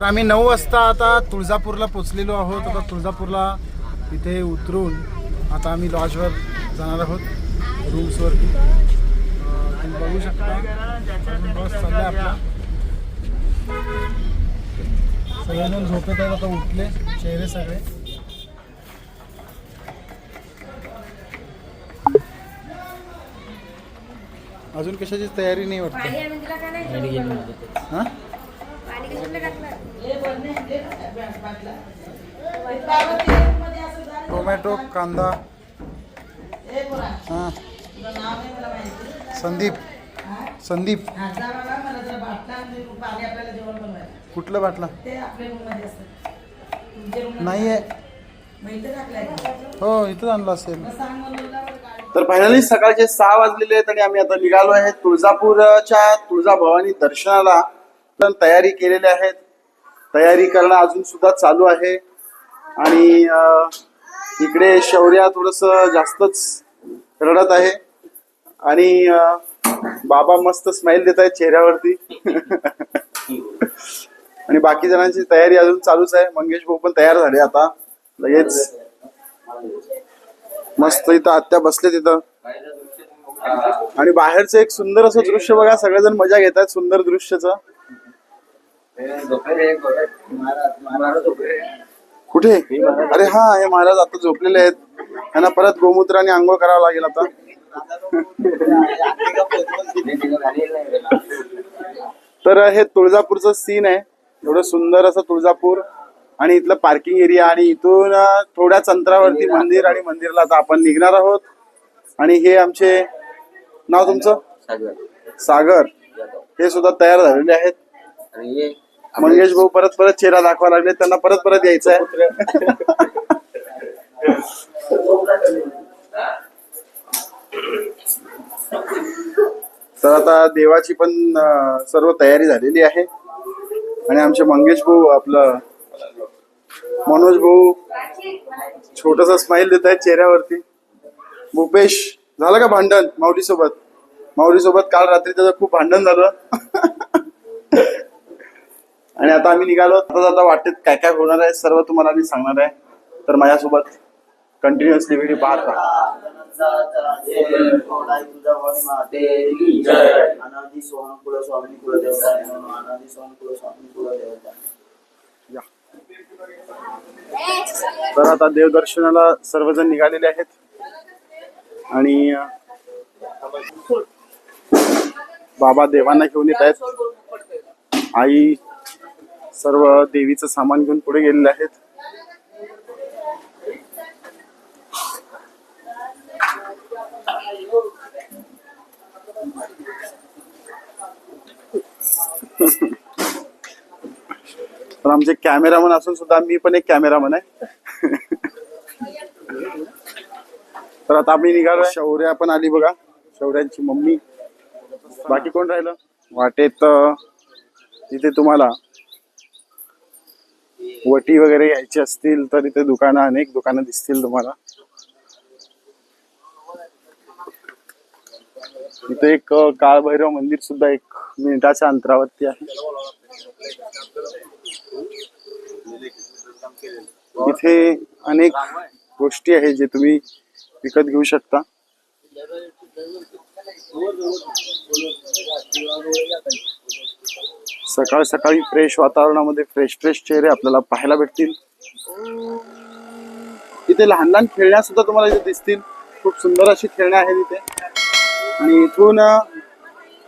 आम्ही नऊ वाजता आता तुळजापूरला पोचलेलो आहोत. आता तुळजापूरला तिथे उतरून आता आम्ही लॉजवर जाणार आहोत. रूम्सवरती अं, तुम्ही बघू शकता. बस चाललाय आपला. सगळेजण झोपेत आहेत आता उठले. चेहरे सगळे. अजून कशाची तयारी नाही वाटत. का नाही हां? टोमॅटो कांदा. हां संदीप. संदीप. कुठलं बाटला? नाही आहे. हो इथंच आणलं असेल. तर फायनली सकाळचे सहा वाजलेले आहेत आणि आम्ही आता निघालो आहे तुळजापूरच्या तुळजाभवानी दर्शनाला. तयारी केलेल्या आहेत. तयारी करणं अजून सुद्धा चालू आहे. आणि इकडे शौर्या थोडस जास्तच रडत आहे. आणि बाबा मस्त स्माइल देत आहेत चेहऱ्यावरती. आणि बाकी जणांची तयारी अजून चालूच आहे. मंगेश भाऊ पण तयार झाले आता. लगेच. मस्त इथं आत्या बसले तिथं आणि बाहेरचं एक सुंदर असं दृश्य बघा. सगळेजण मजा घेत आहेत सुंदर दृश्यचं. कुठे? अरे हा हे महाराज आता झोपलेले आहेत. त्यांना परत गोमूत्राने आंघोळ करावं लागेल आता. तर हे तुळजापूरचं सीन आहे. एवढं सुंदर असं तुळजापूर आणि इथलं पार्किंग एरिया आणि इथून थोड्याच अंतरावरती मंदिर आणि मंदिरला आता आपण निघणार आहोत. आणि हे आमचे नाव तुमचं? सागर. हे सुद्धा तयार झालेले आहेत. मंगेश भाऊ परत परत चेहरा दाखवा लागले त्यांना परत परत यायचं आहे तर आता देवाची पण सर्व तयारी झालेली आहे. आणि आमचे मंगेश भाऊ आपलं मनोज भाऊ छोटस स्माइल देत आहेत चेहऱ्यावरती. भूपेश झालं का भांडण माऊली सोबत माऊली सोबत काल रात्री त्याचं खूप भांडण झालं. आणि आता आम्ही निघालो. आता जाता वाटेत काय काय होणार आहे सर्व तुम्हाला मी सांगणार आहे. तर माझ्यासोबत कंटिन्युअसली व्हिडिओ पाहत राहा. स्वामी देवता या तर आता देवदर्शनाला सर्वजण निघालेले आहेत. आणि बाबा देवांना घेऊन येत आहेत. आई सर्व देवीचं सामान घेऊन पुढे गेलेले आहेत. पण आमचे कॅमेरामन असून सुद्धा मी पण एक कॅमेरामन आहे. तर आता आम्ही निघालो शौर्या पण आली बघा. शौर्यांची मम्मी. बाकी कोण राहिलं? वाटेत तिथे तुम्हाला वटी वगैरे घ्यायची असतील तर इथे दुकानं अनेक दुकानं दिसतील तुम्हाला. इथे एक काळभैरव मंदिर सुद्धा एक मिनिटाच्या अंतरावरती आहे. इथे अनेक गोष्टी आहेत जे तुम्ही विकत घेऊ शकता. सकाळ सकाळी फ्रेश वातावरणामध्ये फ्रेश फ्रेश चेहरे आपल्याला पाहायला भेटतील. इथे लहान लहान खेळण्या सुद्धा तुम्हाला इथे दिसतील. खूप सुंदर अशी खेळण्या आहेत इथे. आणि इथून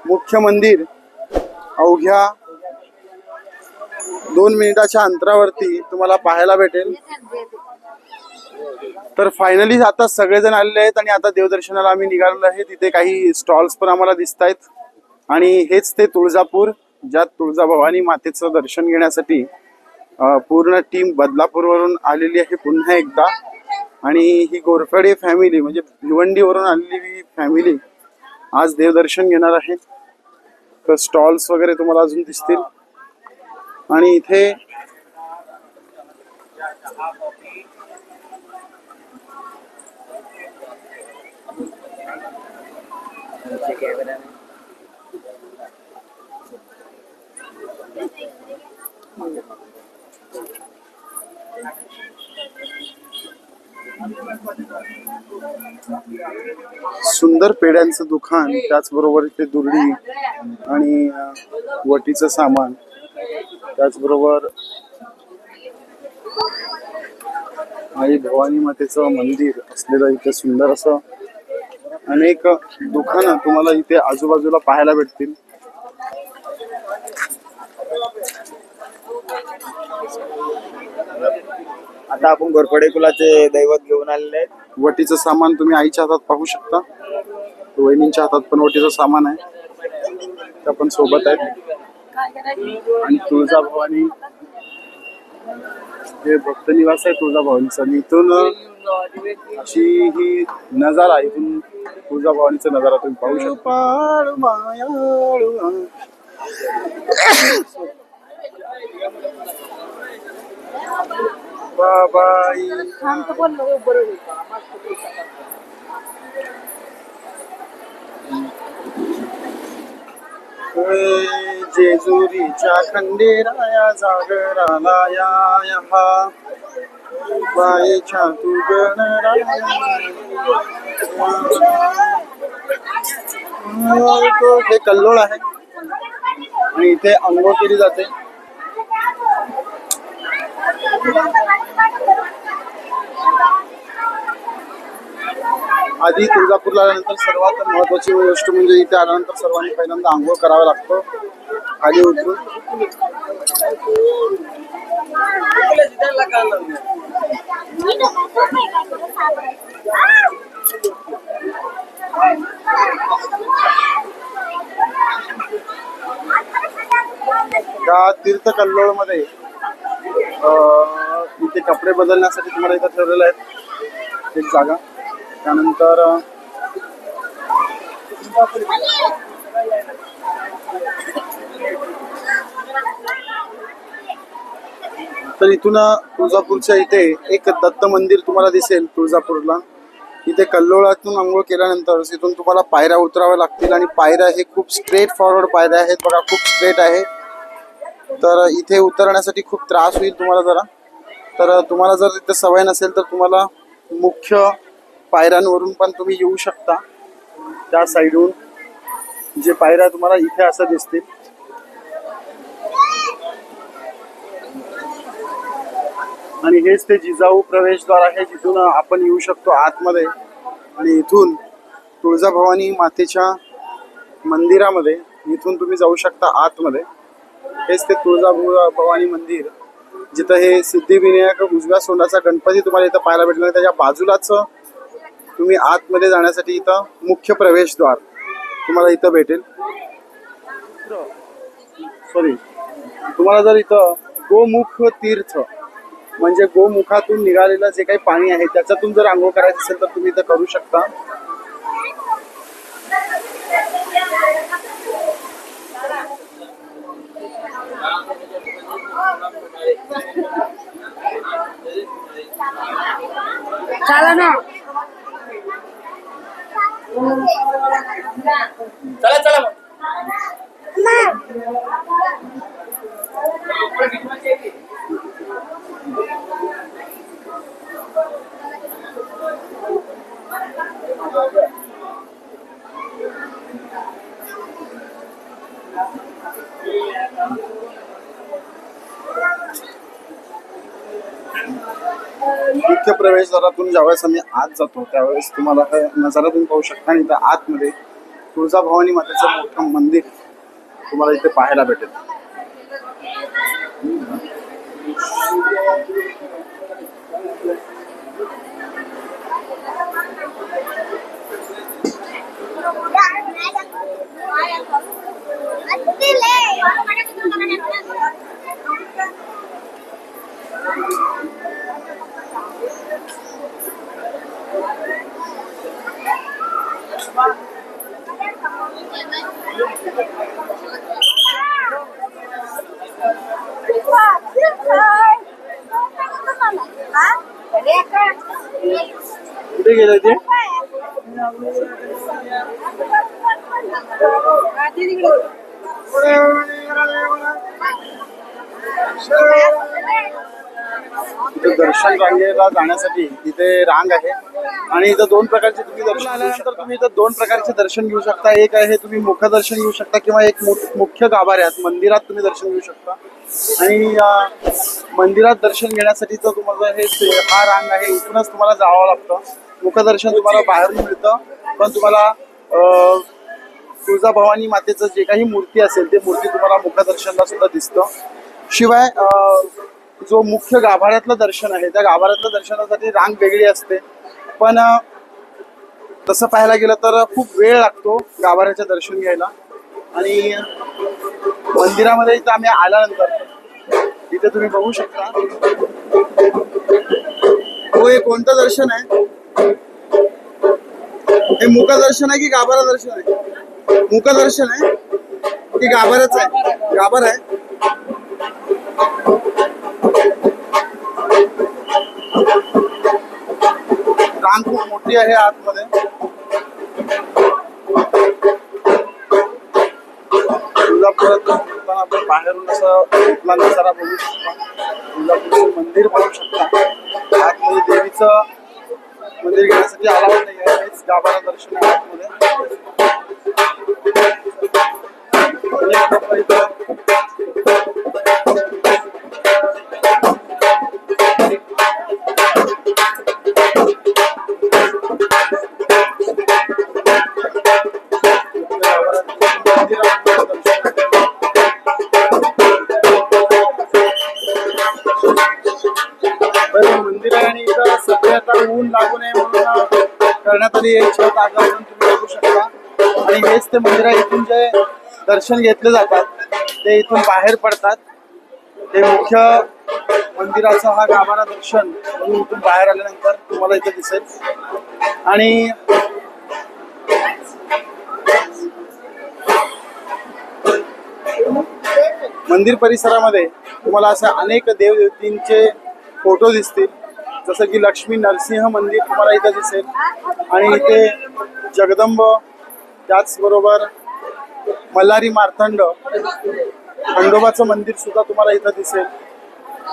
मुख्य मंदिर अवघ्या दोन मिनिटाच्या अंतरावरती तुम्हाला पाहायला भेटेल. तर फायनली आता सगळेजण आलेले आहेत आणि आता देवदर्शनाला आम्ही निघालेलो आहे. तिथे काही स्टॉल्स पण आम्हाला दिसत आहेत आणि हेच ते तुळजापूर. ज्यात तुळजाभवानी मातेचं दर्शन घेण्यासाठी पूर्ण टीम बदलापूरवरून आलेली आहे पुन्हा एकदा. आणि ही गोरफडे फॅमिली म्हणजे भिवंडीवरून आलेली फॅमिली आज देवदर्शन घेणार आहे. तर स्टॉल्स वगैरे तुम्हाला अजून दिसतील. आणि इथे सुंदर पेड्यांचं दुकान त्याचबरोबर इथे दुर्डी आणि वटीचं सामान. त्याचबरोबर आई भवानी मातेचं मंदिर असलेलं इथे सुंदर असं अनेक दुकानं तुम्हाला इथे आजूबाजूला पाहायला भेटतील. आता आपण घोरपडे कुलाचे दैवत घेऊन आलेले आहेत. वटीचं सामान तुम्ही आईच्या हातात पाहू शकता. वहिनींच्या हातात पण वटीचं सामान आहे. त्या पण सोबत आहेत. आणि तुळजाभवानी. हे भक्त निवास आहे तुळजाभवानीचा. इथून अशी ही नजारा इथून तुळजाभवानीचा नजारा तुम्ही पाहू शकता. बाबाई. ओय, जेजुरीच्या खंडेराया जागराला या हा. बाईच्या तू गणराया तो हे कल्लोळ आहे. आणि इथे अंघोळ केली जाते. आधी तुळजापूरला आल्यानंतर सर्वात महत्वाची गोष्ट म्हणजे इथे आल्यानंतर सर्वांनी पहिल्यांदा आंघोळ करावं लागतो खाली उतरून. त्या तीर्थ कल्लोळमध्ये इथे कपडे बदलण्यासाठी तुम्हाला इथं ठेवलेलं आहे एक जागा. त्यानंतर तर इथून तुळजापूरच्या इथे एक दत्त मंदिर तुम्हाला दिसेल तुळजापूरला. इथे कल्लोळातून आंघोळ केल्यानंतर इथून तुम्हाला पायऱ्या उतराव्या लागतील आणि पायऱ्या हे खूप स्ट्रेट फॉरवर्ड पायऱ्या आहेत. बघा खूप स्ट्रेट आहे. तर इथे उतरण्यासाठी खूप त्रास होईल तुम्हाला जरा. तर तुम्हाला जर इथे सवय नसेल तर तुम्हाला मुख्य पायऱ्यांवरून पण तुम्ही येऊ शकता. त्या साईडहून जे पायऱ्या तुम्हाला इथे असं दिसतील. आणि हेच ते जिजाऊ प्रवेशद्वार आहे जिथून आपण येऊ शकतो आतमध्ये. आणि इथून तुळजाभवानी मातेच्या मंदिरामध्ये इथून तुम्ही जाऊ शकता आतमध्ये. हेच ते तुळजाभू भवानी मंदिर. जिथं हे सिद्धिविनायक उजव्या सोंडाचा गणपती तुम्हाला इथं पाहायला भेटणार त्याच्या बाजूलाच तुम्ही आतमध्ये जाण्यासाठी इथं मुख्य प्रवेशद्वार तुम्हाला इथं भेटेल. सॉरी तुम्हाला जर इथं गोमुख तीर्थ म्हणजे गोमुखातून निघालेलं जे काही पाणी आहे त्याच्यातून जर आंघोळ करायचं असेल तर तुम्ही इथं करू शकता. चला ना. चला चला मुख्य मुख्य प्रवेशद्वारातून ज्यावेळेस आम्ही आत जातो त्यावेळेस तुम्हाला हा नजारा तुम्ही पाहू शकता आणि इथं आतमध्ये तुळजाभवानी मातेचं मोठं मंदिर तुम्हाला इथे पाहायला भेटेल. कुठे गेलं ते? दर्शन रांगेला जाण्यासाठी इथे रांग आहे. आणि इथं दोन प्रकारचे तुम्ही दर्शन आल्यानंतर तुम्ही इथं दोन प्रकारचे दर्शन घेऊ शकता. एक आहे तुम्ही मुख दर्शन घेऊ शकता किंवा एक मुख्य गाभाऱ्यात मंदिरात तुम्ही दर्शन घेऊ शकता. आणि मंदिरात दर्शन घेण्यासाठी तर तुम्हाला हे हा रांग आहे. इथूनच तुम्हाला जावं लागतं. मुखदर्शन तुम्हाला बाहेरून मिळतं. पण तुम्हाला तुळजाभवानी मातेचं जे काही मूर्ती असेल ते मूर्ती तुम्हाला मुखदर्शनला सुद्धा दिसतं. शिवाय जो मुख्य गाभाऱ्यातलं दर्शन आहे त्या गाभाऱ्यातल्या दर्शनासाठी रांग वेगळी असते. पण तसं पाहायला गेलं तर खूप वेळ लागतो गाभाऱ्याचं दर्शन घ्यायला. आणि मंदिरामध्ये इथं आम्ही आल्यानंतर इथे तुम्ही बघू शकता. हो हे कोणतं दर्शन आहे? हे मुखदर्शन आहे की गाभारा दर्शन आहे? मुखदर्शन आहे की गाभाराच आहे? गाभार आहे? रांग आहे आतमध्ये. तुळजापुरात आपण बाहेरून असं इथला नजारा बघू शकता. तुळजापूरचं मंदिर बघू शकता. आतमध्ये देवीचं मंदिर घेण्यासाठी अलाउड नाही आहे. हेच गाभारा दर्शन आहे आतमध्ये. करण्यात आली एक छत आकारून तुम्ही बघू शकता. आणि हेच ते मंदिर आहे. इथून जे दर्शन घेतले जातात ते इथून बाहेर पडतात. ते मुख्य मंदिराचा हा गाभारा दर्शन म्हणून इथून बाहेर आल्यानंतर तुम्हाला इथे दिसेल. आणि मंदिर परिसरामध्ये तुम्हाला अशा अनेक देवदेवतींचे फोटो दिसतील. जसं की लक्ष्मी नरसिंह मंदिर तुम्हाला इथं दिसेल. आणि इथे जगदंब त्याचबरोबर मल्हारी मार्तंड खंडोबाचं मंदिर सुद्धा तुम्हाला इथं दिसेल.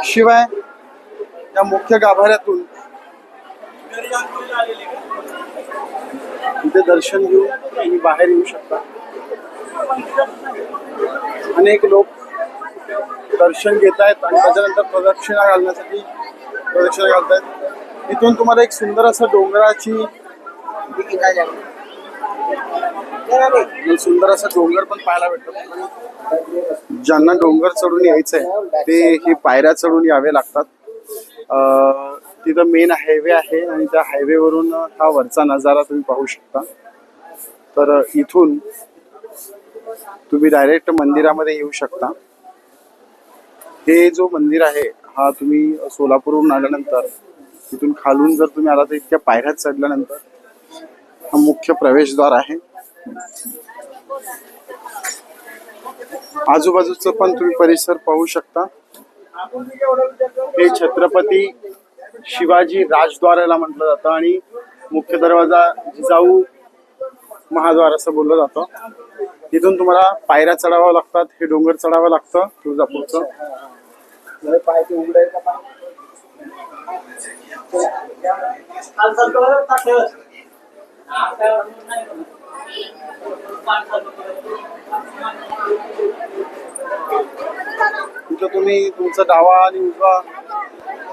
शिवाय या मुख्य गाभाऱ्यातून इथे दर्शन घेऊन तुम्ही बाहेर येऊ शकता. अनेक लोक दर्शन घेत आहेत आणि त्याच्यानंतर प्रदक्षिणा घालण्यासाठी प्रदक्षिणा घालतायत. इथून तुम्हाला एक सुंदर असं डोंगराची सुंदर असं डोंगर पण पाहायला भेटतो. ज्यांना डोंगर चढून यायचं आहे ते हे पायऱ्या चढून यावे लागतात. तिथं मेन हायवे आहे आणि त्या हायवेवरून हा वरचा नजारा तुम्ही पाहू शकता. तर इथून तुम्ही डायरेक्ट मंदिरामध्ये येऊ शकता. हे जो मंदिर आहे हा तुम्ही सोलापूरहून आल्यानंतर तिथून खालून जर तुम्ही आला तर इतक्या पायऱ्यात चढल्यानंतर हा मुख्य प्रवेशद्वार आहे. आजूबाजूचं पण तुम्ही परिसर पाहू शकता. हे छत्रपती शिवाजी राजद्वाराला म्हटलं जातं आणि मुख्य दरवाजा जिजाऊ महाद्वार असं बोललं जातं. तिथून तुम्हाला पायऱ्या चढाव्या लागतात हे डोंगर चढावं लागतं तुळजापूरचं. तिथं तुम्ही तुमचा डावा आणि उजवा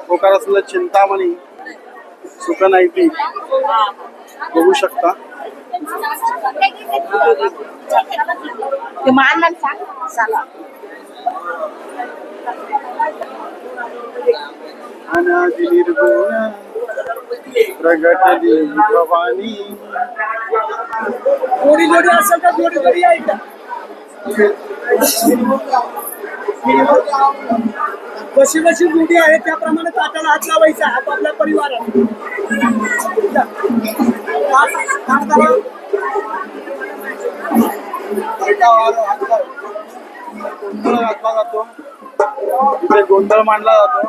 होकार असलेलं चिंतामणी सुखनाईती बघू शकता. ते मान सांग. चला. अनादि निर्गुण प्रगटली भवानी असेल यायचं कशी कशी जोडी आहे त्याप्रमाणे ताटाला हात लावायचा परिवारात गोंधळ घातला जातो ते गोंधळ मांडला जातो.